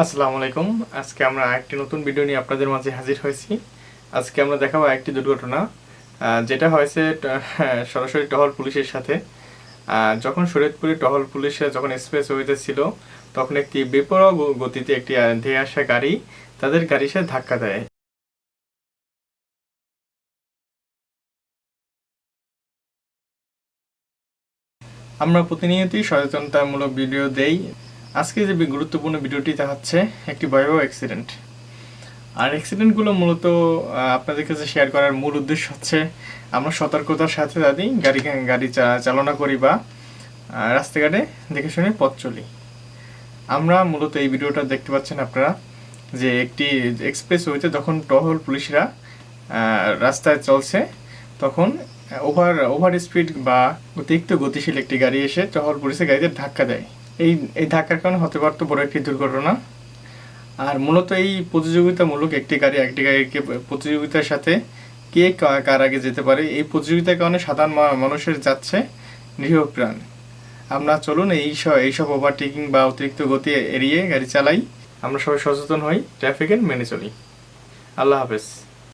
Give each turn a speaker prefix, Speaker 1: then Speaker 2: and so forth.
Speaker 1: আসসালামু আলাইকুম। আজকে আমরা একটি নতুন ভিডিও নিয়ে আপনাদের মাঝে হাজির হয়েছি। আজকে আমরা দেখাবো একটি দুর্ঘটনা যেটা হয়েছে সরাসরি টহল পুলিশের সাথে। যখন শরীয়তপুরে টহল পুলিশে যখন এক্সপ্রেস ওয়েতে ছিল, তখন একটি বেপরোয়া গতিতে একটি ধেয়ে আসা গাড়ি তাদের গাড়ির সাথে ধাক্কা দেয়। আমরা প্রতিনিয়তই সচেতনতামূলক ভিডিও দেই। আজকে যে গুরুত্বপূর্ণ ভিডিওটি তা হচ্ছে একটি ভয়াবহ অ্যাক্সিডেন্ট আর অ্যাক্সিডেন্টগুলো মূলত আপনাদের কাছে শেয়ার করার মূল উদ্দেশ্য হচ্ছে, আমরা সতর্কতার সাথে দাদি গাড়ি গাড়ি চালনা করি বা রাস্তাঘাটে দেখে শুনে পথ চলি। আমরা মূলত এই ভিডিওটা দেখতে পাচ্ছেন আপনারা, যে একটি এক্সপ্রেস ওয়েতে যখন টহল পুলিশরা রাস্তায় চলছে, তখন ওভার ওভার স্পিড বা অতিরিক্ত গতিশীল একটি গাড়ি এসে টহল পুলিশের গাড়িতে ধাক্কা দেয়। এই এই ধাক্কার কারণে হতে পারতো বড় একটি দুর্ঘটনা। আর মূলত এই প্রতিযোগিতামূলক একটি গাড়ি, একটি গাড়িকে প্রতিযোগিতার সাথে কে কার আগে যেতে পারে, এই প্রতিযোগিতার কারণে সাধারণ মানুষের যাচ্ছে নিরীহ প্রাণ। আমরা চলুন এই সব এইসব ওভারটেকিং বা অতিরিক্ত গতি এড়িয়ে গাড়ি চালাই। আমরা সবাই সচেতন হই ট্রাফিকের মেনে চলি। আল্লাহ হাফেজ।